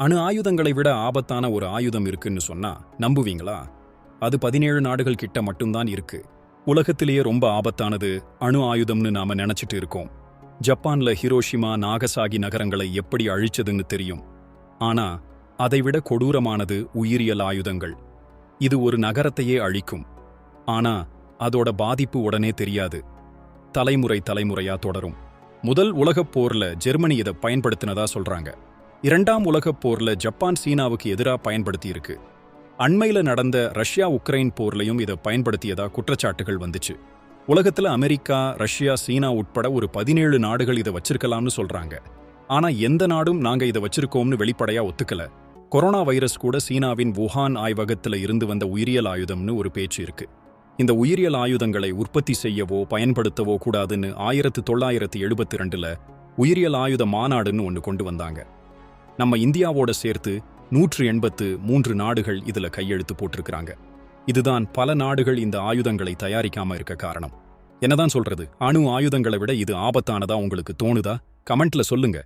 அணு ஆயுதங்களை விட ஆபத்தான ஒரு ஆயுதம் இருக்குன்னு சொன்னா நம்புவீங்களா? அது பதினேழு நாடுகள் கிட்ட மட்டும்தான் இருக்கு. உலகத்திலேயே ரொம்ப ஆபத்தானது அணு ஆயுதம்னு நாம நினைச்சிட்டு இருக்கோம். ஜப்பான்ல ஹிரோஷிமா நாகசாகி நகரங்களை எப்படி அழிச்சதுன்னு தெரியும். ஆனா அதைவிட கொடூரமானது உயிரியல் ஆயுதங்கள். இது ஒரு நகரத்தையே அழிக்கும். ஆனா அதோட பாதிப்பு உடனே தெரியாது. தலைமுறை தலைமுறையா தொடரும். முதல் உலகப் போர்ல ஜெர்மனி இதை பயன்படுத்தினதா சொல்றாங்க. இரண்டாம் உலகப் போர்ல ஜப்பான் சீனாவுக்கு எதிரா பயன்படுத்தியிருக்கு. அண்மையில் அண்மையில நடந்த ரஷ்யா உக்ரைன் போர்லயும் இதை பயன்படுத்தியதா குற்றச்சாட்டுகள் வந்துச்சு. உலகத்துல அமெரிக்கா ரஷ்யா சீனா உட்பட ஒரு பதினேழு நாடுகள் இதை வச்சிருக்கலாம்னு சொல்றாங்க. ஆனா எந்த நாடும் நாங்க இதை வச்சிருக்கோம்னு வெளிப்படையா ஒத்துக்கல. கொரோனா வைரஸ் கூட சீனாவின் வுஹான் ஆய்வகத்துல இருந்து வந்த உயிரியல் ஆயுதம்னு ஒரு பேச்சு இருக்கு. இந்த உயிரியல் ஆயுதங்களை உற்பத்தி செய்யவோ பயன்படுத்தவோ கூடாதுன்னு ஆயிரத்து தொள்ளாயிரத்து எழுபத்தி ரெண்டுல உயிரியல் ஆயுத மாநாடுன்னு ஒன்று கொண்டு வந்தாங்க. நம்ம இந்தியாவோட சேர்த்து நூற்று எண்பத்து மூன்று நாடுகள் இதுல கையெழுத்து போட்டிருக்கிறாங்க. இதுதான் பல நாடுகள் இந்த ஆயுதங்களை தயாரிக்காம இருக்க காரணம். என்னதான் சொல்றது? அணு ஆயுதங்களை விட இது ஆபத்தானதா உங்களுக்கு தோணுதா? கமெண்ட்ல சொல்லுங்க.